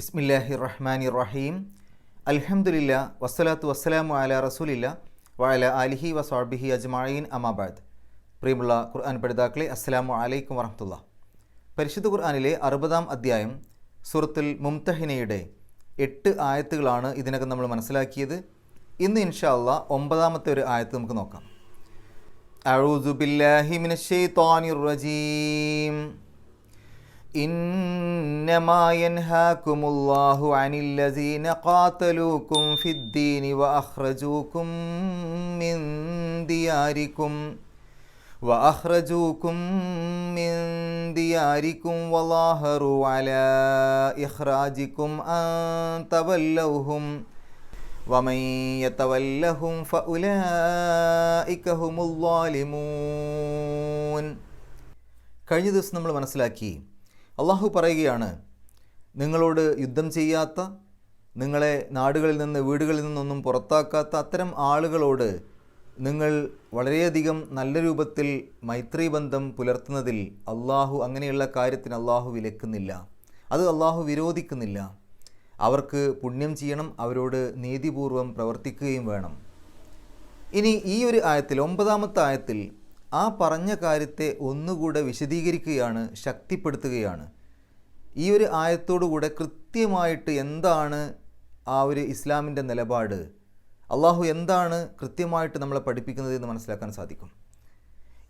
ബിസ്മില്ലാഹി റഹ്മാൻ റഹീം അൽഹമുല്ല വസ്സലാത്തു വസ്സലാമു അല റസൂലില്ല വഅല അലിഹി വസാബിഹി അജ്മായിൻ അമാബാദ് പ്രിയമുള്ള ഖുർആൻ പഠിതാക്കളെ അസ്സലാമു അലൈക്കും വറഹമുല്ല പരിശുദ്ധ ഖുർആാനിലെ അറുപതാം അധ്യായം സുറത്തുൽ മുംതഹിനയുടെ എട്ട് ആയത്തുകളാണ് ഇതിനകം നമ്മൾ മനസ്സിലാക്കിയത്. ഇന്ന് ഇൻഷാല്ല ഒമ്പതാമത്തെ ഒരു ആയത്ത് നമുക്ക് നോക്കാം. അഴൂസുബില്ലാഹിമിൻ റജീം. إنما ينهاكم الله عن الذين قاتلوكم في الدين وأخرجوكم من دياركم وأخرجوكم من دياركم وظاهروا على إخراجكم أن تولوهم ومن يتولهم فأولئك هم الظالمون കഴിഞ്ഞ ദിവസം നമ്മൾ മനസ്സിലാക്കി അള്ളാഹു പറയുകയാണ് നിങ്ങളോട് യുദ്ധം ചെയ്യാത്ത നിങ്ങളെ നാടുകളിൽ നിന്ന് വീടുകളിൽ നിന്നൊന്നും പുറത്താക്കാത്ത അത്തരം ആളുകളോട് നിങ്ങൾ വളരെയധികം നല്ല രൂപത്തിൽ മൈത്രി ബന്ധം പുലർത്തുന്നതിൽ അള്ളാഹു അങ്ങനെയുള്ള കാര്യത്തിന് അള്ളാഹു വിലക്കുന്നില്ല. അത് അള്ളാഹു വിരോധിക്കുന്നില്ല. അവർക്ക് പുണ്യം ചെയ്യണം അവരോട് നീതിപൂർവം പ്രവർത്തിക്കുകയും വേണം. ഇനി ഈ ഒരു ആയത്തിൽ ഒമ്പതാമത്തെ ആയത്തിൽ ആ പറഞ്ഞ കാര്യത്തെ ഒന്നുകൂടെ വിശദീകരിക്കുകയാണ് ശക്തിപ്പെടുത്തുകയാണ്. ഈ ഒരു ആയത്തോടുകൂടെ കൃത്യമായിട്ട് എന്താണ് ആ ഒരു ഇസ്ലാമിന്റെ നിലപാട്? അള്ളാഹു എന്താണ് കൃത്യമായിട്ട് നമ്മളെ പഠിപ്പിക്കുന്നത് എന്ന് മനസ്സിലാക്കാൻ സാധിക്കും.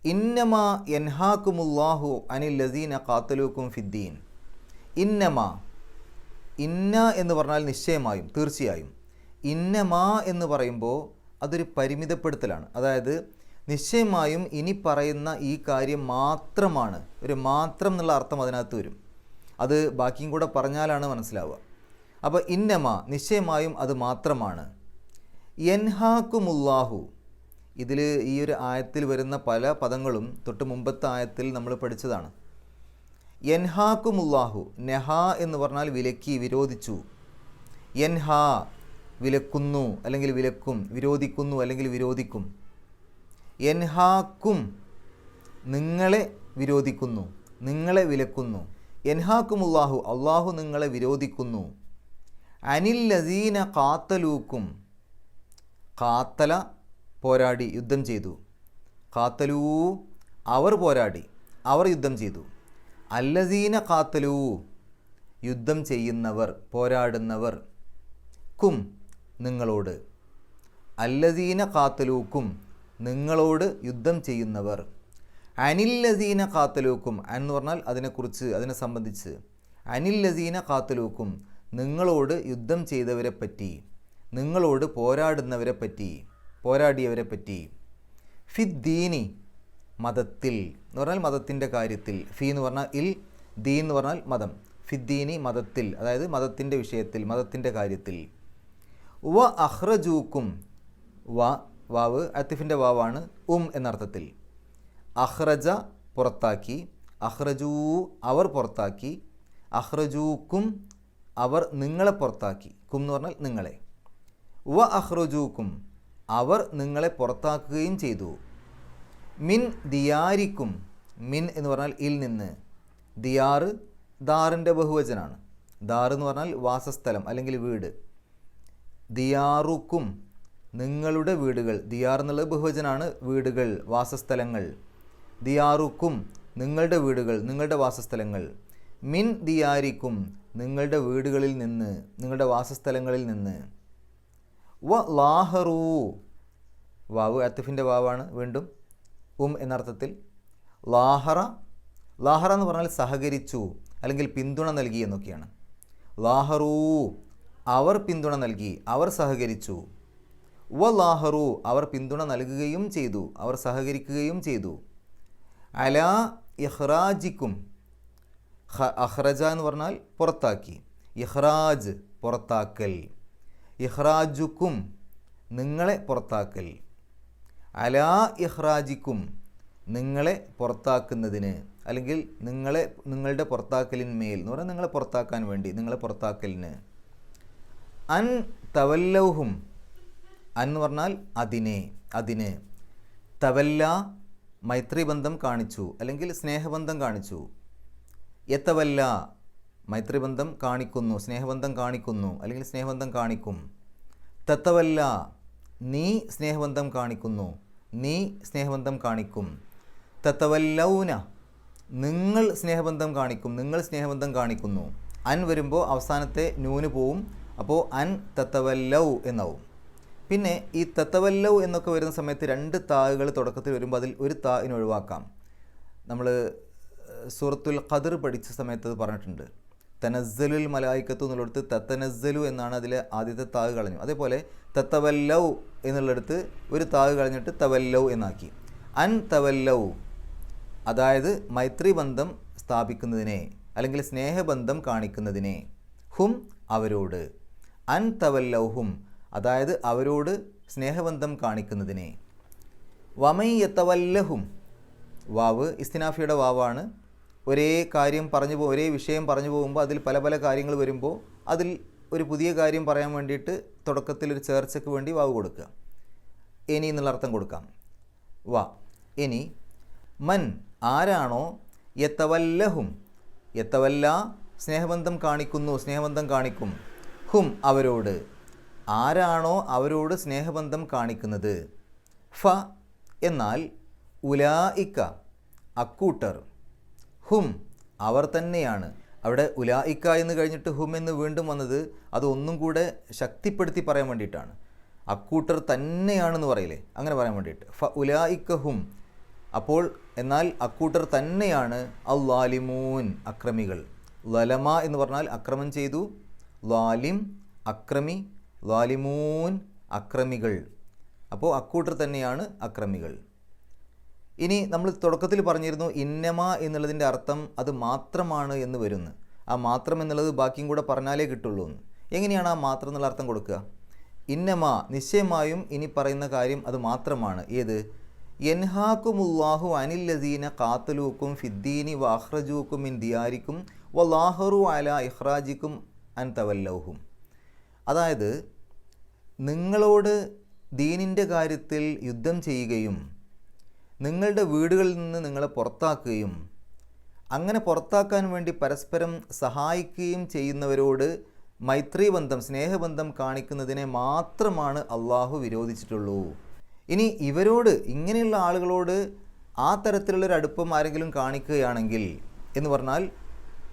ഇന്നമ എൻഹാക്കുമുല്ലാഹു അനിൽ ലസീന കാത്തലൂക്കും ഫിദ്ദീൻ. ഇന്നമ ഇന്ന എന്ന് പറഞ്ഞാൽ നിശ്ചയമായും തീർച്ചയായും. ഇന്നമ എന്ന് പറയുമ്പോൾ അതൊരു പരിമിതപ്പെടുത്തലാണ്. അതായത് നിശ്ചയമായും ഇനി പറയുന്ന ഈ കാര്യം മാത്രമാണ്. ഒരു മാത്രം എന്നുള്ള അർത്ഥം അതിനകത്ത് വരും. അത് ബാക്കിയും കൂടെ പറഞ്ഞാലാണ് മനസ്സിലാവുക. അപ്പോൾ ഇന്നമ നിശ്ചയമായും അത് മാത്രമാണ്. യൻഹാക്കുമുല്ലാഹു. ഇതിൽ ഈ ഒരു ആയത്തിൽ വരുന്ന പല പദങ്ങളും തൊട്ട് മുമ്പത്തെ ആയത്തിൽ നമ്മൾ പഠിച്ചതാണ്. യൻഹാക്കുമുല്ലാഹു. നെഹ എന്ന് പറഞ്ഞാൽ വിലക്കി വിരോധിച്ചു. യൻഹാ വിലക്കുന്നു അല്ലെങ്കിൽ വിലക്കും വിരോധിക്കുന്നു അല്ലെങ്കിൽ വിരോധിക്കും. യൻഹാക്കും നിങ്ങളെ വിരോധിക്കുന്നു നിങ്ങളെ വിലക്കുന്നു. യൻഹാക്കുമുല്ലാഹു അള്ളാഹു നിങ്ങളെ വിരോധിക്കുന്നു. അനിൽ ലസീന കാത്തലൂക്കും കാത്തല പോരാടി യുദ്ധം ചെയ്തു. കാത്തലൂ അവർ പോരാടി അവർ യുദ്ധം ചെയ്തു. അല്ലസീന കാത്തലൂ യുദ്ധം ചെയ്യുന്നവർ പോരാടുന്നവർ കും നിങ്ങളോട്. അല്ലസീന കാത്തലൂക്കും നിങ്ങളോട് യുദ്ധം ചെയ്യുന്നവർ. അനിൽ ലസീന കാത്തലൂക്കും എന്ന് പറഞ്ഞാൽ അതിനെക്കുറിച്ച് അതിനെ സംബന്ധിച്ച്. അനിൽ ലസീന കാത്തലൂക്കും നിങ്ങളോട് യുദ്ധം ചെയ്തവരെ പറ്റി. നിങ്ങളോട് പോരാടുന്നവരെ പറ്റി. പോരാടിയവരെ പറ്റി. ഫിദ്ദീനി മതത്തിൽ. എന്ന് പറഞ്ഞാൽ മതത്തിന്റെ കാര്യത്തിൽ. ഫി എന്ന് പറഞ്ഞാൽ ഇൽ ദീ എന്ന് പറഞ്ഞാൽ മതം. ഫിദ്ദീനി മതത്തിൽ. അതായത് മതത്തിന്റെ വിഷയത്തിൽ മതത്തിന്റെ കാര്യത്തിൽ. വ അഹ്റജൂക്കും വ വാവ് അത്തിഫിന്റെ വാവാണ് ഉം എന്നർത്ഥത്തിൽ. അഹ്റജ പുറത്താക്കി അഹ്റജൂ അവർ പുറത്താക്കി അഹ്റജൂക്കും അവർ നിങ്ങളെ പുറത്താക്കി കും എന്ന് പറഞ്ഞാൽ നിങ്ങളെ. വ അഹ്റജൂക്കും അവർ നിങ്ങളെ പുറത്താക്കുകയും ചെയ്തു. മിൻ ദിയാരിക്കും മിൻ എന്ന് പറഞ്ഞാൽ ഇൽ നിന്ന്. ദിയാറ് ദാറിന്റെ ബഹുവചനാണ്. ദാർ എന്ന് പറഞ്ഞാൽ വാസസ്ഥലം അല്ലെങ്കിൽ വീട്. ദിയാറുക്കും നിങ്ങളുടെ വീടുകൾ. ദിയാർ എന്നുള്ളത് ബഹുവചനാണ് വീടുകൾ വാസസ്ഥലങ്ങൾ. ദിയാറുക്കും നിങ്ങളുടെ വീടുകൾ നിങ്ങളുടെ വാസസ്ഥലങ്ങൾ. മിൻ ദിയാരിക്കും നിങ്ങളുടെ വീടുകളിൽ നിന്ന് നിങ്ങളുടെ വാസസ്ഥലങ്ങളിൽ നിന്ന്. വ ലാഹറൂ. വാവ് അത്തിഫിന്റെ വാവാണ് വീണ്ടും. ഉം എന്നർത്ഥത്തിൽ ലാഹറ ലാഹറ എന്ന് പറഞ്ഞാൽ സഹകരിച്ചു അല്ലെങ്കിൽ പിന്തുണ നൽകി എന്നൊക്കെയാണ്. ലാഹറൂ. അവർ പിന്തുണ നൽകി അവർ സഹകരിച്ചു. വ ലാഹറു അവർ പിന്തുണ നൽകുകയും ചെയ്തു അവർ സഹകരിക്കുകയും ചെയ്തു. അലാ ഇഹ്റാജിക്കും അഹ്റജ എന്ന് പറഞ്ഞാൽ പുറത്താക്കി. ഇഹ്റാജ് പുറത്താക്കൽ. ഇഹ്റാജുക്കും നിങ്ങളെ പുറത്താക്കൽ. അലാ ഇഹ്റാജിക്കും നിങ്ങളെ പുറത്താക്കുന്നതിന്. അല്ലെങ്കിൽ നിങ്ങളെ നിങ്ങളുടെ പുറത്താക്കലിന്മേൽ എന്ന് പറഞ്ഞാൽ നിങ്ങളെ പുറത്താക്കാൻ വേണ്ടി നിങ്ങളെ പുറത്താക്കലിന്. അൻ തവല്ലൗഹും അൻ എന്ന് പറഞ്ഞാൽ അതിനെ അതിന്. തവല്ല മൈത്രി ബന്ധം കാണിച്ചു അല്ലെങ്കിൽ സ്നേഹബന്ധം കാണിച്ചു. യത്തവല്ല മൈത്രിബന്ധം കാണിക്കുന്നു സ്നേഹബന്ധം കാണിക്കുന്നു അല്ലെങ്കിൽ സ്നേഹബന്ധം കാണിക്കും. തത്തവല്ല നീ സ്നേഹബന്ധം കാണിക്കുന്നു നീ സ്നേഹബന്ധം കാണിക്കും. തത്തവല്ലൗന നിങ്ങൾ സ്നേഹബന്ധം കാണിക്കും നിങ്ങൾ സ്നേഹബന്ധം കാണിക്കുന്നു. അൻ വരുമ്പോൾ അവസാനത്തെ നൂന് പോവും അപ്പോൾ അൻ തത്തവല്ലൗ എന്നാവും. പിന്നെ ഈ തത്തവല്ലൗ എന്നൊക്കെ വരുന്ന സമയത്ത് രണ്ട് താകൾ തുടക്കത്തിൽ വരുമ്പോൾ അതിൽ ഒരു താവിന് ഒഴിവാക്കാം. നമ്മൾ സൂറത്തുൽ ഖദർ പഠിച്ച സമയത്ത് അത് പറഞ്ഞിട്ടുണ്ട്. തനസ്സലുൽ മലായിക്കത്തു എന്നുള്ളിടത്ത് തത്തനസ്സലു എന്നാണ് അതിലെ ആദ്യത്തെ താഗ് കളഞ്ഞു. അതേപോലെ തത്തവല്ലൗ എന്നുള്ളിടത്ത് ഒരു താഗ് കളഞ്ഞിട്ട് തവല്ലൗ എന്നാക്കി. അൻ തവല്ലൗ അതായത് മൈത്രി ബന്ധം സ്ഥാപിക്കുന്നതിനെ അല്ലെങ്കിൽ സ്നേഹബന്ധം കാണിക്കുന്നതിനെ. ഹും അവരോട്. അൻ തവല്ലൗഹും അതായത് അവരോട് സ്നേഹബന്ധം കാണിക്കുന്നതിനെ. വമൈ യത്തവല്ലഹും വാവ് ഇസ്തിനാഫിയുടെ വാവാണ്. ഒരേ കാര്യം പറഞ്ഞു പോ ഒരേ വിഷയം പറഞ്ഞു പോകുമ്പോൾ അതിൽ പല പല കാര്യങ്ങൾ വരുമ്പോൾ അതിൽ ഒരു പുതിയ കാര്യം പറയാൻ വേണ്ടിയിട്ട് തുടക്കത്തിൽ ഒരു ചേർച്ചയ്ക്ക് വേണ്ടി വാവ് കൊടുക്കുക. ഇനി എന്നുള്ള അർത്ഥം കൊടുക്കാം. വാ ഇനി മൻ ആരാണോ? യത്തവല്ലഹും യത്തവല്ല സ്നേഹബന്ധം കാണിക്കുന്നു സ്നേഹബന്ധം കാണിക്കും. ഹും അവരോട്. ആരാണോ അവരോട് സ്നേഹബന്ധം കാണിക്കുന്നത്? ഫ എന്നാൽ ഉലായിക്ക അക്കൂട്ടർ. ഹും അവർ തന്നെയാണ്. അവിടെ ഉലായിക്ക എന്ന് കഴിഞ്ഞിട്ട് ഹും എന്ന് വീണ്ടും വന്നത് അത് ഒന്നും കൂടെ ശക്തിപ്പെടുത്തി പറയാൻ വേണ്ടിയിട്ടാണ്. അക്കൂട്ടർ തന്നെയാണെന്ന് പറയില്ലേ? അങ്ങനെ പറയാൻ വേണ്ടിയിട്ട്. ഫ ഉലായിക്ക ഹും. അപ്പോൾ എന്നാൽ അക്കൂട്ടർ തന്നെയാണ് അള്ളാലിമൂൻ അക്രമികൾ. ലലമ എന്ന് പറഞ്ഞാൽ അക്രമം ചെയ്തു. ലാലിം അക്രമി ലാലിമൂൻ അക്രമികൾ. അപ്പോൾ അക്കൂട്ടർ തന്നെയാണ് അക്രമികൾ. ഇനി നമ്മൾ തുടക്കത്തിൽ പറഞ്ഞിരുന്നു ഇന്നമ എന്നുള്ളതിന്റെ അർത്ഥം അത് മാത്രമാണ് എന്ന് വരുന്നു. ആ മാത്രം എന്നുള്ളത് ബാക്കിയും കൂടെ പറഞ്ഞാലേ കിട്ടുള്ളൂ എന്ന്. എങ്ങനെയാണ് ആ മാത്രം എന്നുള്ള അർത്ഥം കൊടുക്കുക? ഇന്നമ നിശ്ചയമായും ഇനി പറയുന്ന കാര്യം അത് മാത്രമാണ്. ഏത്? യൻഹാക്കുമുല്ലാഹു അനില്ലദീന കാത്തലൂക്കും ഫിദ്ദീനി വാഹ്റജൂക്കും ഇൻ ദിയാരിക്കും വലാഹറു അല ഇഹ്റാജിക്കും അൻ തവല്ലൗഹും. അതായത് നിങ്ങളോട് ദീനിന്റെ കാര്യത്തിൽ യുദ്ധം ചെയ്യുകയും നിങ്ങളുടെ വീടുകളിൽ നിന്ന് നിങ്ങളെ പുറത്താക്കുകയും അങ്ങനെ പുറത്താക്കാൻ വേണ്ടി പരസ്പരം സഹായിക്കുകയും ചെയ്യുന്നവരോട് മൈത്രി ബന്ധം സ്നേഹബന്ധം കാണിക്കുന്നതിനെ മാത്രമാണ് അള്ളാഹു വിരോധിച്ചിട്ടുള്ളൂ. ഇനി ഇവരോട് ഇങ്ങനെയുള്ള ആളുകളോട് ആ തരത്തിലുള്ളൊരു അടുപ്പം ആരെങ്കിലും കാണിക്കുകയാണെങ്കിൽ എന്ന് പറഞ്ഞാൽ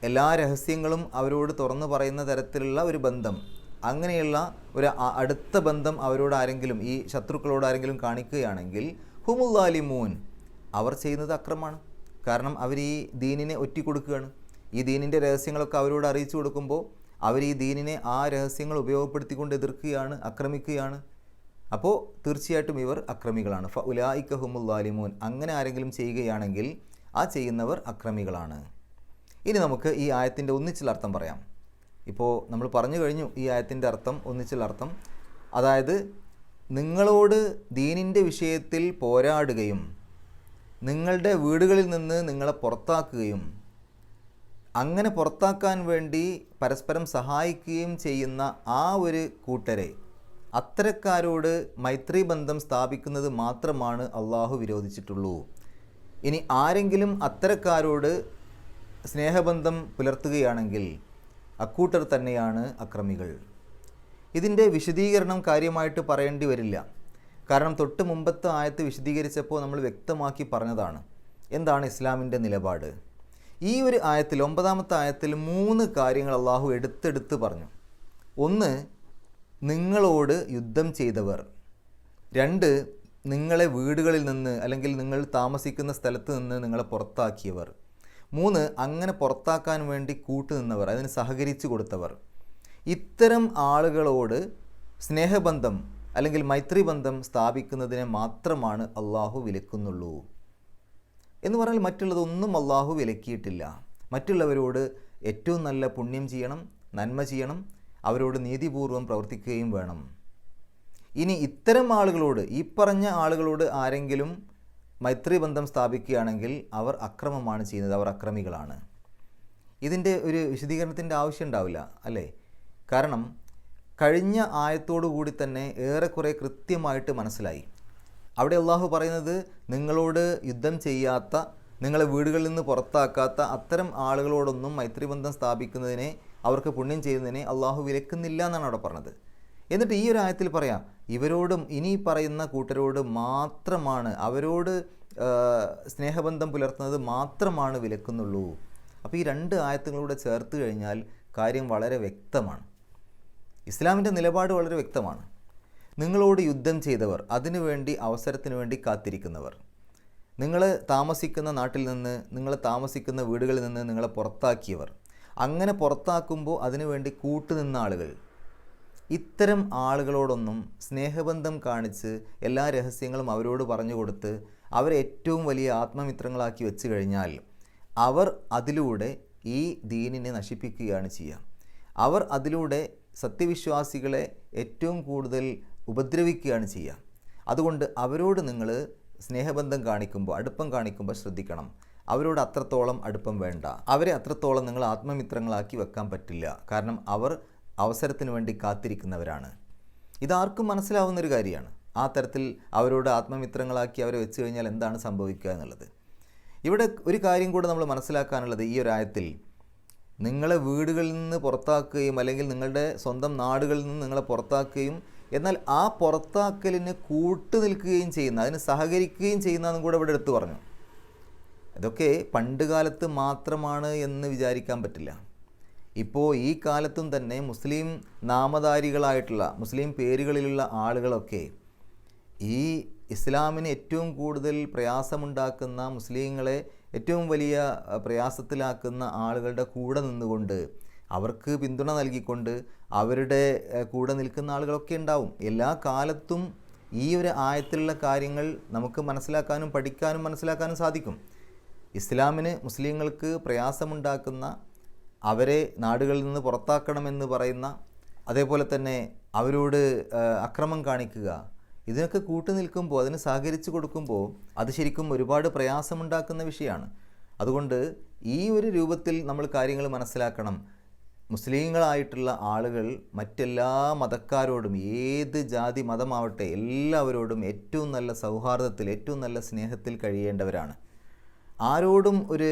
എല്ലാ രഹസ്യങ്ങളും അവരോട് തുറന്നു പറയുന്ന തരത്തിലുള്ള ഒരു ബന്ധം. അങ്ങനെയുള്ള ഒരു അടുത്ത ബന്ധം അവരോട് ആരെങ്കിലും ഈ ശത്രുക്കളോട് ആരെങ്കിലും കാണിക്കുകയാണെങ്കിൽ ഹുമുല്ലാലിമൂൻ അവർ ചെയ്യുന്നത് അക്രമമാണ്. കാരണം അവർ ഈ ദീനിനെ ഒറ്റിക്കൊടുക്കുകയാണ്. ഈ ദീനിന്റെ രഹസ്യങ്ങളൊക്കെ അവരോട് അറിയിച്ചു കൊടുക്കുമ്പോൾ അവർ ഈ ദീനിനെ ആ രഹസ്യങ്ങൾ ഉപയോഗപ്പെടുത്തിക്കൊണ്ട് എതിർക്കുകയാണ് ആക്രമിക്കുകയാണ്. അപ്പോൾ തീർച്ചയായിട്ടും ഇവർ അക്രമികളാണ്. ഫ ഉലായിക്ക ഹുമുല്ലാലിമൂൻ അങ്ങനെ ആരെങ്കിലും ചെയ്യുകയാണെങ്കിൽ ആ ചെയ്യുന്നവർ അക്രമികളാണ്. ഇനി നമുക്ക് ഈ ആയത്തിന്റെ ഒന്നിച്ചുള്ള അർത്ഥം പറയാം. ഇപ്പോൾ നമ്മൾ പറഞ്ഞു കഴിഞ്ഞു ഈ ആയത്തിന്റെ അർത്ഥം ഒന്നിച്ചുള്ള അർത്ഥം. അതായത് നിങ്ങളോട് ദീനിന്റെ വിഷയത്തിൽ പോരാടുകയും നിങ്ങളുടെ വീടുകളിൽ നിന്ന് നിങ്ങളെ പുറത്താക്കുകയും അങ്ങനെ പുറത്താക്കാൻ വേണ്ടി പരസ്പരം സഹായിക്കുകയും ചെയ്യുന്ന ആ ഒരു കൂട്ടരെ അത്തരക്കാരോട് മൈത്രി ബന്ധം സ്ഥാപിക്കുന്നത് മാത്രമാണ് അള്ളാഹു വിരോധിച്ചിട്ടുള്ളൂ. ഇനി ആരെങ്കിലും അത്തരക്കാരോട് സ്നേഹബന്ധം പുലർത്തുകയാണെങ്കിൽ അക്കൂട്ടർ തന്നെയാണ് അക്രമികൾ. ഇതിന്റെ വിശദീകരണം കാര്യമായിട്ട് പറയേണ്ടി വരില്ല. കാരണം തൊട്ട് മുമ്പത്തെ ആയത്ത് വിശദീകരിച്ചപ്പോൾ നമ്മൾ വ്യക്തമാക്കി പറഞ്ഞതാണ്. എന്താണ് ഇസ്ലാമിന്റെ നിലപാട്? ഈ ഒരു ആയത്തിൽ ഒമ്പതാമത്തെ ആയത്തിൽ മൂന്ന് കാര്യങ്ങൾ അള്ളാഹു എടുത്തെടുത്ത് പറഞ്ഞു. ഒന്ന് നിങ്ങളോട് യുദ്ധം ചെയ്തവർ. രണ്ട് നിങ്ങളെ വീടുകളിൽ നിന്ന് അല്ലെങ്കിൽ നിങ്ങൾ താമസിക്കുന്ന സ്ഥലത്ത് നിന്ന് നിങ്ങളെ പുറത്താക്കിയവർ. മൂന്ന് അങ്ങനെ പുറത്താക്കാൻ വേണ്ടി കൂട്ടുനിന്നവർ അതിന് സഹകരിച്ചു കൊടുത്തവർ. ഇത്തരം ആളുകളോട് സ്നേഹബന്ധം അല്ലെങ്കിൽ മൈത്രിബന്ധം സ്ഥാപിക്കുന്നതിനെ മാത്രമാണ് അള്ളാഹു വിലക്കുന്നുള്ളൂ. എന്ന് പറഞ്ഞാൽ മറ്റുള്ളതൊന്നും അള്ളാഹു വിലക്കിയിട്ടില്ല. മറ്റുള്ളവരോട് ഏറ്റവും നല്ല പുണ്യം ചെയ്യണം നന്മ ചെയ്യണം അവരോട് നീതിപൂർവം പ്രവർത്തിക്കുകയും വേണം. ഇനി ഇത്തരം ആളുകളോട് ഈ പറഞ്ഞ ആളുകളോട് ആരെങ്കിലും മൈത്രി ബന്ധം സ്ഥാപിക്കുകയാണെങ്കിൽ അവർ അക്രമമാണ് ചെയ്യുന്നത് അവർ അക്രമികളാണ്. ഇതിന്റെ ഒരു വിശദീകരണത്തിന്റെ ആവശ്യം ഉണ്ടാവില്ല അല്ലേ? കാരണം കഴിഞ്ഞ കൂടി തന്നെ ഏറെക്കുറെ കൃത്യമായിട്ട് മനസ്സിലായി. അവിടെ അള്ളാഹു പറയുന്നത് നിങ്ങളോട് യുദ്ധം ചെയ്യാത്ത നിങ്ങളെ വീടുകളിൽ നിന്ന് പുറത്താക്കാത്ത അത്തരം ആളുകളോടൊന്നും മൈത്രിബന്ധം സ്ഥാപിക്കുന്നതിനെ അവർക്ക് പുണ്യം ചെയ്യുന്നതിനെ അള്ളാഹു വിലക്കുന്നില്ല എന്നാണ് അവിടെ പറഞ്ഞത്. എന്നിട്ട് ഈ ഒരു ആയത്തിൽ പറയാം ഇവരോടും ഇനി പറയുന്ന കൂട്ടരോട് മാത്രമാണ് അവരോട് സ്നേഹബന്ധം പുലർത്തുന്നത് മാത്രമാണ് വിലക്കുന്നുള്ളൂ. അപ്പോൾ ഈ രണ്ട് ആയത്തുകളൂടെ ചേർത്ത് കഴിഞ്ഞാൽ കാര്യം വളരെ വ്യക്തമാണ്. ഇസ്ലാമിന്റെ നിലപാട് വളരെ വ്യക്തമാണ്. നിങ്ങളോട് യുദ്ധം ചെയ്തവർ അതിനുവേണ്ടി അവസരത്തിന് വേണ്ടി കാത്തിരിക്കുന്നവർ. നിങ്ങൾ താമസിക്കുന്ന നാട്ടിൽ നിന്ന് നിങ്ങൾ താമസിക്കുന്ന വീടുകളിൽ നിന്ന് നിങ്ങളെ പുറത്താക്കിയവർ. അങ്ങനെ പുറത്താക്കുമ്പോൾ അതിനുവേണ്ടി കൂട്ടുനിന്ന ആളുകൾ. ഇത്തരം ആളുകളോടൊന്നും സ്നേഹബന്ധം കാണിച്ച് എല്ലാ രഹസ്യങ്ങളും അവരോട് പറഞ്ഞു കൊടുത്ത് അവരെ ഏറ്റവും വലിയ ആത്മമിത്രങ്ങളാക്കി വെച്ച് കഴിഞ്ഞാൽ അവർ അതിലൂടെ ഈ ദീനിനെ നശിപ്പിക്കുകയാണ് ചെയ്യുക. അവർ അതിലൂടെ സത്യവിശ്വാസികളെ ഏറ്റവും കൂടുതൽ ഉപദ്രവിക്കുകയാണ് ചെയ്യുക. അതുകൊണ്ട് അവരോട് നിങ്ങൾ സ്നേഹബന്ധം കാണിക്കുമ്പോൾ അടുപ്പം കാണിക്കുമ്പോൾ ശ്രദ്ധിക്കണം. അവരോട് അത്രത്തോളം അടുപ്പം വേണ്ട. അവരെ അത്രത്തോളം നിങ്ങൾ ആത്മമിത്രങ്ങളാക്കി വെക്കാൻ പറ്റില്ല. കാരണം അവർ അവസരത്തിന് വേണ്ടി കാത്തിരിക്കുന്നവരാണ്. ഇതാർക്കും മനസ്സിലാവുന്ന ഒരു കാര്യമാണ്. ആ തരത്തിൽ അവരോട് ആത്മമിത്രങ്ങളാക്കി അവരെ വെച്ച് കഴിഞ്ഞാൽ എന്താണ് സംഭവിക്കുക എന്നുള്ളത്. ഇവിടെ ഒരു കാര്യം കൂടെ നമ്മൾ മനസ്സിലാക്കാനുള്ളത് ഈ ഒരു ആയത്തിൽ. നിങ്ങളെ വീടുകളിൽ നിന്ന് പുറത്താക്കുകയും അല്ലെങ്കിൽ നിങ്ങളുടെ സ്വന്തം നാടുകളിൽ നിന്ന് നിങ്ങളെ പുറത്താക്കുകയും എന്നാൽ ആ പുറത്താക്കലിന് കൂട്ടു നിൽക്കുകയും ചെയ്യുന്ന അതിന് സഹകരിക്കുകയും ചെയ്യുന്നതെന്നും കൂടെ ഇവിടെ എടുത്തു പറഞ്ഞു. അതൊക്കെ പണ്ട് കാലത്ത് മാത്രമാണ് എന്ന് വിചാരിക്കാൻ പറ്റില്ല. ഇപ്പോൾ ഈ കാലത്തും തന്നെ മുസ്ലിം നാമധാരികളായിട്ടുള്ള മുസ്ലിം പേരുകളിലുള്ള ആളുകളൊക്കെ ഈ ഇസ്ലാമിന് ഏറ്റവും കൂടുതൽ പ്രയാസമുണ്ടാക്കുന്ന മുസ്ലിങ്ങളെ ഏറ്റവും വലിയ പ്രയാസത്തിലാക്കുന്ന ആളുകളുടെ കൂടെ നിന്നുകൊണ്ട് അവർക്ക് പിന്തുണ നൽകിക്കൊണ്ട് അവരുടെ കൂടെ നിൽക്കുന്ന ആളുകളൊക്കെ ഉണ്ടാവും. എല്ലാ കാലത്തും ഈ ഒരു ആയത്തിലുള്ള കാര്യങ്ങൾ നമുക്ക് മനസ്സിലാക്കാനും പഠിക്കാനും മനസ്സിലാക്കാനും സാധിക്കും. ഇസ്ലാമിന് മുസ്ലിങ്ങൾക്ക് പ്രയാസമുണ്ടാക്കുന്ന അവരെ നാടുകളിൽ നിന്ന് പുറത്താക്കണമെന്ന് പറയുന്ന അതേപോലെ തന്നെ അവരോട് അക്രമം കാണിക്കുക ഇതിനൊക്കെ കൂട്ടു നിൽക്കുമ്പോൾ അതിന് സഹകരിച്ചു കൊടുക്കുമ്പോൾ അത് ശരിക്കും ഒരുപാട് പ്രയാസമുണ്ടാക്കുന്ന വിഷയമാണ്. അതുകൊണ്ട് ഈ ഒരു രൂപത്തിൽ നമ്മൾ കാര്യങ്ങൾ മനസ്സിലാക്കണം. മുസ്ലിങ്ങളായിട്ടുള്ള ആളുകൾ മറ്റെല്ലാ മതക്കാരോടും ഏത് ജാതി മതമാവട്ടെ എല്ലാവരോടും ഏറ്റവും നല്ല സൗഹാർദ്ദത്തിൽ ഏറ്റവും നല്ല സ്നേഹത്തിൽ കഴിയേണ്ടവരാണ്. ആരോടും ഒരു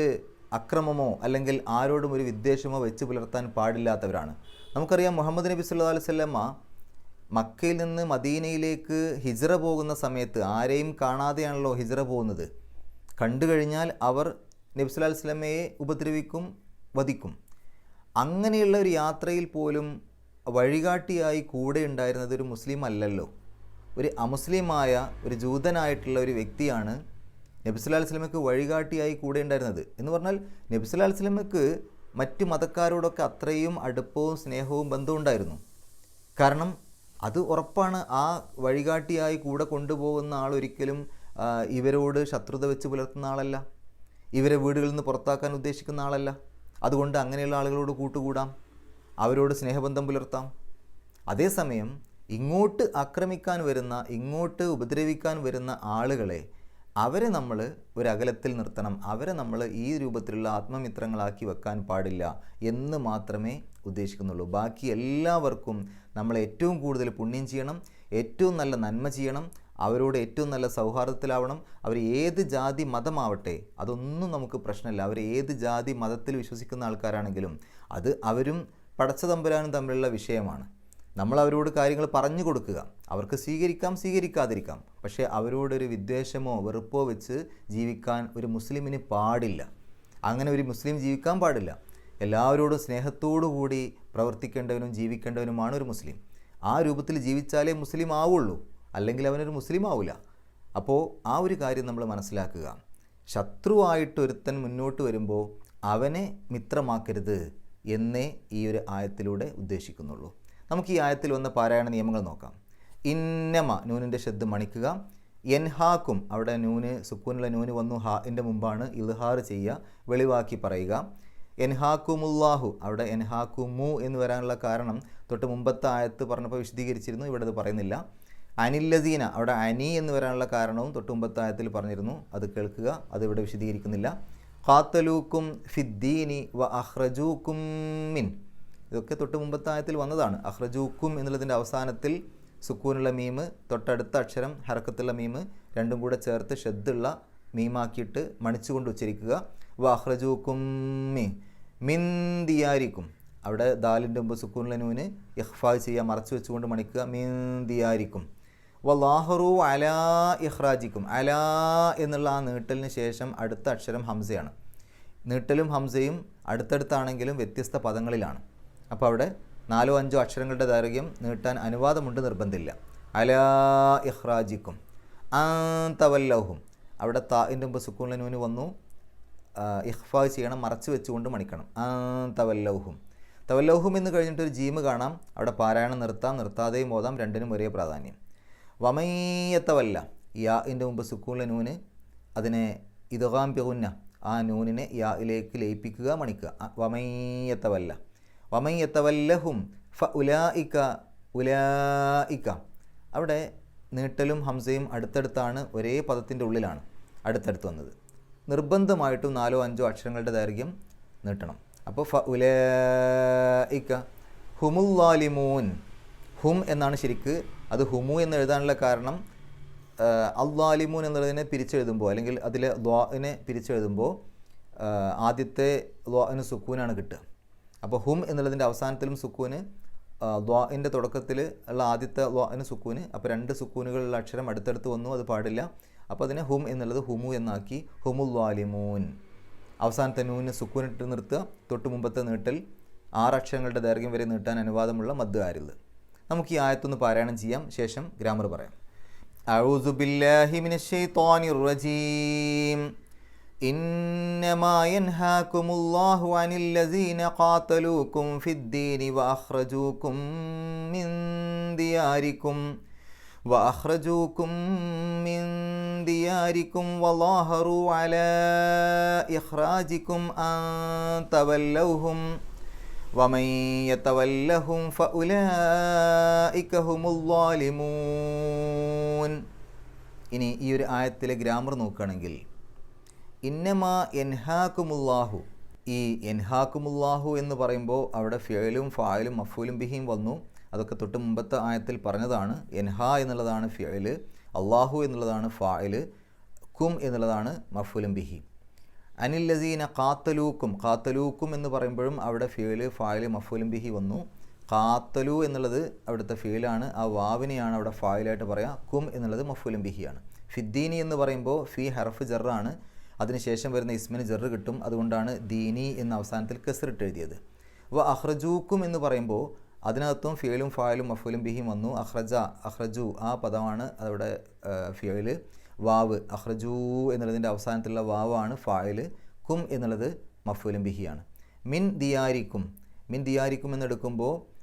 അക്രമമോ അല്ലെങ്കിൽ ആരോടും ഒരു വിദ്വേഷമോ വെച്ച് പുലർത്താൻ പാടില്ലാത്തവരാണ്. നമുക്കറിയാം മുഹമ്മദ് നബി സല്ലാ അലൈഹി സ്വല്ലമ്മ മക്കയിൽ നിന്ന് മദീനയിലേക്ക് ഹിജ്റ പോകുന്ന സമയത്ത് ആരെയും കാണാതെയാണല്ലോ ഹിജ്റ പോകുന്നത്. കണ്ടു കഴിഞ്ഞാൽ അവർ നബി സല്ലാ അലൈഹി സ്വലമയെ ഉപദ്രവിക്കും വധിക്കും. അങ്ങനെയുള്ള ഒരു യാത്രയിൽ പോലും വഴികാട്ടിയായി കൂടെ ഉണ്ടായിരുന്നത് ഒരു മുസ്ലിം അല്ലല്ലോ. ഒരു അമുസ്ലിമായ ഒരു ജൂതനായിട്ടുള്ള ഒരു വ്യക്തിയാണ് നബിസുല്ലാ വസ്ലമക്ക് വഴികാട്ടിയായി കൂടെ ഉണ്ടായിരുന്നത് എന്ന് പറഞ്ഞാൽ നബിസുല്ലാ വസ്ലമക്ക് മറ്റ് മതക്കാരോടൊക്കെ അത്രയും അടുപ്പവും സ്നേഹവും ബന്ധവും ഉണ്ടായിരുന്നു കാരണം അത് ഉറപ്പാണ് ആ വഴികാട്ടിയായി കൂടെ കൊണ്ടുപോകുന്ന ആൾ ഒരിക്കലും ഇവരോട് ശത്രുത വെച്ച് പുലർത്തുന്ന ആളല്ല. ഇവരെ വീടുകളിൽ നിന്ന് പുറത്താക്കാൻ ഉദ്ദേശിക്കുന്ന ആളല്ല. അതുകൊണ്ട് അങ്ങനെയുള്ള ആളുകളോട് കൂട്ടുകൂടാം. അവരോട് സ്നേഹബന്ധം പുലർത്താം. അതേസമയം ഇങ്ങോട്ട് ആക്രമിക്കാൻ വരുന്ന ഇങ്ങോട്ട് ഉപദ്രവിക്കാൻ വരുന്ന ആളുകളെ അവരെ നമ്മൾ ഒരു അകലത്തിൽ നിർത്തണം. അവരെ നമ്മൾ ഈ രൂപത്തിലുള്ള ആത്മമിത്രങ്ങളാക്കി വെക്കാൻ പാടില്ല എന്ന് മാത്രമേ ഉദ്ദേശിക്കുന്നുള്ളൂ. ബാക്കി എല്ലാവർക്കും നമ്മൾ ഏറ്റവും കൂടുതൽ പുണ്യം ചെയ്യണം ഏറ്റവും നല്ല നന്മ ചെയ്യണം അവരോട് ഏറ്റവും നല്ല സൗഹാർദ്ദത്തിലാവണം. അവർ ഏത് ജാതി മതമാവട്ടെ അതൊന്നും നമുക്ക് പ്രശ്നമില്ല. അവർ ഏത് ജാതി മതത്തിൽ വിശ്വസിക്കുന്ന ആൾക്കാരാണെങ്കിലും അത് അവരും പടച്ച തമ്പുരാനും തമ്മിലുള്ള വിഷയമാണ്. നമ്മൾ അവരോട് കാര്യങ്ങൾ പറഞ്ഞു കൊടുക്കുക. അവർക്ക് സ്വീകരിക്കാം സ്വീകരിക്കാതിരിക്കാം. പക്ഷേ അവരോടൊരു വിദ്വേഷമോ വെറുപ്പോ വെച്ച് ജീവിക്കാൻ ഒരു മുസ്ലിമിന് പാടില്ല. അങ്ങനെ ഒരു മുസ്ലിം ജീവിക്കാൻ പാടില്ല. എല്ലാവരോടും സ്നേഹത്തോടു കൂടി പ്രവർത്തിക്കേണ്ടവനും ജീവിക്കേണ്ടവനുമാണ് ഒരു മുസ്ലിം. ആ രൂപത്തിൽ ജീവിച്ചാലേ മുസ്ലിം ആവുള്ളൂ. അല്ലെങ്കിൽ അവനൊരു മുസ്ലിം ആവില്ല അപ്പോൾ ആ ഒരു കാര്യം നമ്മൾ മനസ്സിലാക്കുക. ശത്രുവായിട്ട് ഒരുത്തൻ മുന്നോട്ട് വരുമ്പോൾ അവനെ മിത്രമാക്കരുത് എന്നേ ഈ ഒരു ആയത്തിലൂടെ ഉദ്ദേശിക്കുന്നുള്ളൂ. നമുക്ക് ഈ ആയത്തിൽ വന്ന പാരായണ നിയമങ്ങൾ നോക്കാം. ഇന്നമ നൂനിന്റെ ശബ്ദം മണിക്കുക. എൻഹാക്കും അവിടെ നൂന് സുക്കൂനുള്ള നൂന് വന്നു ഹാ എന്റെ മുമ്പാണ് ഇൽഹാർ ചെയ്യുക വെളിവാക്കി പറയുക. എൻഹാക്കുമുല്ലാഹു അവിടെ എൻഹാക്കുമു എന്ന് വരാനുള്ള കാരണം തൊട്ട് മുമ്പത്തെ ആയത്ത് പറഞ്ഞപ്പോൾ വിശദീകരിച്ചിരുന്നു ഇവിടെ അത് പറയുന്നില്ല. അനില്ലസീന അവിടെ അനി എന്ന് വരാനുള്ള കാരണവും തൊട്ട് മുമ്പത്തെ ആയത്തിൽ പറഞ്ഞിരുന്നു അത് കേൾക്കുക അത് ഇവിടെ വിശദീകരിക്കുന്നില്ല. ഖാത്തലൂക്കും ഫിദ്ദീനി വ അഹ്റജൂക്കും മിൻ. ഇതൊക്കെ തൊട്ട് മുമ്പത്തെ ആയത്തിൽ വന്നതാണ്. അഹ്റജൂക്കും എന്നുള്ളതിന്റെ അവസാനത്തിൽ സുക്കൂനുള്ള മീമ് തൊട്ടടുത്ത അക്ഷരം ഹറക്കത്തുള്ള മീമ് രണ്ടും കൂടെ ചേർത്ത് ഷെദ്ദുള്ള മീമാക്കിയിട്ട് മണിച്ചുകൊണ്ട് ഉച്ചരിക്കുക. വഹ്റജൂക്കും മീ മിൻ ദിയാരിക്കും. അവിടെ ദാലിന്റെ മുമ്പ് സുക്കൂനുള്ള നൂന് ഇഹ്ഫാ ചെയ്യുക മറച്ചു വെച്ചുകൊണ്ട് മണിക്കുക. മിൻ ദിയാരിക്കും. വല്ലാഹറു അലാ ഇഹ്റാജിക്കും അലാ എന്നുള്ള ആ നീട്ടലിന് ശേഷം അടുത്ത അക്ഷരം ഹംസയാണ്. നീട്ടലും ഹംസയും അടുത്തടുത്താണെങ്കിലും വ്യത്യസ്ത പദങ്ങളിലാണ്. അപ്പോൾ അവിടെ നാലോ അഞ്ചോ അക്ഷരങ്ങളുടെ ദൈർഘ്യം നീട്ടാൻ അനുവാദമുണ്ട് നിർബന്ധമില്ല. അലാ ഇഹ്റാജിക്കും. ആ തവല്ലഹും അവിടെ താഇന്റെ മുമ്പ് സുക്കൂലിനൂന് നൂന് വന്നു. ഇഹ്ഫാ ചെയ്യണം മറച്ചു വെച്ചുകൊണ്ട് മണിക്കണം. ആ തവല്ലൗഹും തവല്ലൗഹും എന്ന് കഴിഞ്ഞിട്ട് ഒരു ജീമ് കാണാം. അവിടെ പാരായണം നിർത്താം നിർത്താതെയും ഓതാം രണ്ടിനും ഒരേ പ്രാധാന്യം. വമയ്യത്തവല്ല യാഇന്റെ മുമ്പ് സുക്കൂണിലെ നൂന് അതിനെ ഇതുകാം പികുന്ന ആ നൂനിനെ യാഇലേക്ക് ലയിപ്പിക്കുക മണിക്കുക. വമയ്യത്തവല്ല വമയ്യത്തവല്ലഹും ഫ ഉലായിക്ക ഉലായിക്ക അവിടെ നീട്ടലും ഹംസയും അടുത്തടുത്താണ് ഒരേ പദത്തിന്റെ ഉള്ളിലാണ് അടുത്തടുത്ത് വന്നത്. നിർബന്ധമായിട്ടും നാലോ അഞ്ചോ അക്ഷരങ്ങളുടെ ദൈർഘ്യം നീട്ടണം. അപ്പോൾ ഫ ഉലൈക്ക ഹുമുല്ലാലിമൂൻ. ഹും എന്നാണ് ശരിക്ക്. അത് ഹുമു എന്ന് എഴുതാനുള്ള കാരണം അള്ളാലിമൂൻ എന്നുള്ളതിനെ പിരിച്ചെഴുതുമ്പോൾ അല്ലെങ്കിൽ അതിലെ ദ്വാനെ പിരിച്ചെഴുതുമ്പോൾ ആദ്യത്തെ ദ്വാന് സുക്കൂനാണ് കിട്ടുക. അപ്പോൾ ഹും എന്നുള്ളതിൻ്റെ അവസാനത്തിലും സുക്കൂന് ദ്വാഇൻ്റെ തുടക്കത്തിൽ ഉള്ള ആദ്യത്തെ ദ്വാഇന് സുക്കൂന് അപ്പോൾ രണ്ട് സുക്കൂനുകളുള്ള അക്ഷരം അടുത്തടുത്ത് വന്നു അത് പാടില്ല അപ്പോൾ അതിനെ ഹും എന്നുള്ളത് ഹുമു എന്നാക്കി ഹുമുൽ വാലിമൂൻ അവസാനത്തെ നൂന് സുക്കൂനിട്ട് നിർത്തുക തൊട്ട് മുമ്പത്തെ നീട്ടൽ ആറ് അക്ഷരങ്ങളുടെ ദൈർഘ്യം വരെ നീട്ടാൻ അനുവാദമുള്ള മദ് ആരുത് നമുക്ക് ഈ ആയത്തൊന്ന് പാരായണം ചെയ്യാം ശേഷം ഗ്രാമർ പറയാം أعوذ بالله من الشيطان الرجيم إنما ينهاكم الله عن الذين قاتلوكم في الدين وأخرجوكم من دياركم وأخرجوكم من دياركم وظاهروا على إخراجكم أن تولوهم ومن يتولهم فأولئك هم الظالمون ഇനി ഈ ഒരു ആയത്തിലെ ഗ്രാമർ നോക്കുകയാണെങ്കിൽ ഇന്നമാ എൻഹാക്കുമുല്ലാഹു ഈ എൻഹാക്കുമുല്ലാഹു എന്ന് പറയുമ്പോൾ അവിടെ ഫിയലും ഫായലും മഫൂലും ബിഹിയും വന്നു. അതൊക്കെ തൊട്ട് മുമ്പത്തെ ആയത്തിൽ പറഞ്ഞതാണ്. എൻഹാ എന്നുള്ളതാണ് ഫിയൽ അള്ളാഹു എന്നുള്ളതാണ് ഫായൽ കും എന്നുള്ളതാണ് മഫൂലും ബിഹി. അനില്ലസീന കാത്തലൂക്കും കാത്തലൂക്കും എന്ന് പറയുമ്പോഴും അവിടെ ഫീൽ ഫായൽ മഫൂലും ബിഹി വന്നു. കാത്തലു എന്നുള്ളത് അവിടുത്തെ ഫീലാണ് ആ വാവിനെയാണ് അവിടെ ഫായലായിട്ട് പറയുക കും എന്നുള്ളത് മഫൂലും ബിഹിയാണ്. ഫിദ്ദീനി എന്ന് പറയുമ്പോൾ ഫി ഹർഫ് ജറാണ്. അതിനുശേഷം വരുന്ന ഇസ്മിന് ജെറ് കിട്ടും. അതുകൊണ്ടാണ് ദീനി എന്ന അവസാനത്തിൽ കെസറിട്ട് എഴുതിയത്. അപ്പോൾ അഹ്റജൂക്കും എന്ന് പറയുമ്പോൾ അതിനകത്തും ഫിയലും ഫായലും മഫൂലും ബിഹിയും വന്നു. അഹ്റജ അഹ്റജു ആ പദമാണ് അവിടെ ഫിയൽ. വാവ് അഹ്റജൂ എന്നുള്ളതിന്റെ അവസാനത്തിലുള്ള വാവാണ് ഫായൽ. കും എന്നുള്ളത് മഫൂലും ബിഹിയാണ്. മിൻ ദിയാരിക്കും. മിൻ ദിയാരിക്കും എന്നെടുക്കുമ്പോൾ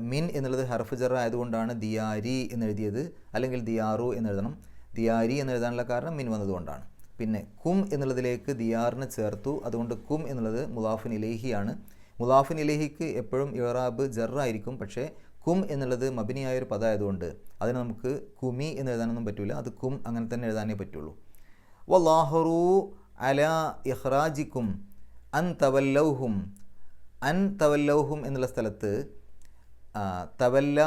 മിൻ എന്നുള്ളത് ഹർഫ് ജറ ആയതുകൊണ്ടാണ് ദിയാരി എന്നെഴുതിയത്. അല്ലെങ്കിൽ ദിയാറു എന്നെഴുതണം. ദിയാരി എന്നെഴുതാനുള്ള കാരണം മിൻ വന്നതുകൊണ്ടാണ്. പിന്നെ കും എന്നുള്ളതിലേക്ക് ദിയാറിനെ ചേർത്തു. അതുകൊണ്ട് കും എന്നുള്ളത് മുലാഫിൻ ഇലേഹിയാണ്. മുലാഫിൻ ഇലേഹിക്ക് എപ്പോഴും ഇറാബ് ജറായിരിക്കും. പക്ഷേ കും എന്നുള്ളത് മബിനിയായ ഒരു പദമായതുകൊണ്ട് അതിന് നമുക്ക് കുമി എന്ന് എഴുതാനൊന്നും പറ്റില്ല അത് കും അങ്ങനെ തന്നെ എഴുതാനേ പറ്റുള്ളൂ. വല്ലാഹറു അല ഇഹ്റാജിക്കും അൻ തവല്ലൗഹും അൻ തവല്ലൗഹും എന്നുള്ള സ്ഥലത്ത് തവല്ല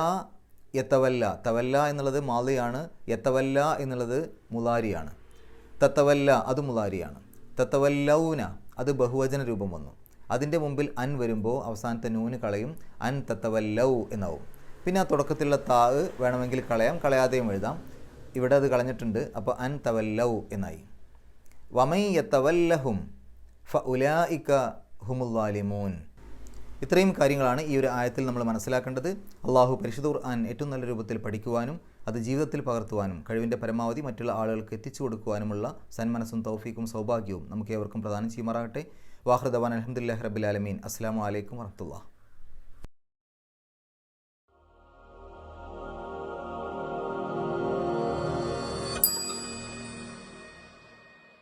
യത്തവല്ല തവല്ല എന്നുള്ളത് മാലിയാണ് യത്തവല്ല എന്നുള്ളത് മുലാരിയാണ്. തത്തവല്ല അത് മുതാരിയാണ് തത്തവല്ലൗന അത് ബഹുവചന രൂപം വന്നു. അതിന്റെ മുമ്പിൽ അൻ വരുമ്പോൾ അവസാനത്തെ നൂന് കളയും അൻ തത്തവല്ലൗ എന്നാവും. പിന്നെ ആ തുടക്കത്തിലുള്ള താവ് വേണമെങ്കിൽ കളയാം കളയാതെയും എഴുതാം. ഇവിടെ അത് കളഞ്ഞിട്ടുണ്ട് അപ്പോൾ അൻ തവല്ലൗ എന്നായി. വമൈ യത്തവല്ലഹും ഫ ഉലായിക്ക ഹുമുല്ലാലിമൂൻ. ഇത്രയും കാര്യങ്ങളാണ് ഈ ഒരു ആയത്തിൽ നമ്മൾ മനസ്സിലാക്കേണ്ടത്. അള്ളാഹു പരിശുദ്ധ ഖുർആൻ ഏറ്റവും നല്ല രൂപത്തിൽ പഠിക്കുവാനും അത് ജീവിതത്തിൽ പകർത്തുവാനും കഴിവിന്റെ പരമാവധി മറ്റുള്ള ആളുകൾക്ക് എത്തിച്ചു കൊടുക്കുവാനുമുള്ള സന്മനസ്സും തൗഫീക്കും സൗഭാഗ്യവും നമുക്ക് ഏവർക്കും പ്രദാനം ചെയ്യുമാറാകട്ടെ. വാഹൃദവാൻ അലഹമുല്ലാ റബിലാലമീൻ അസ്സാം വലൈക്കും വർഹമുല്ലാ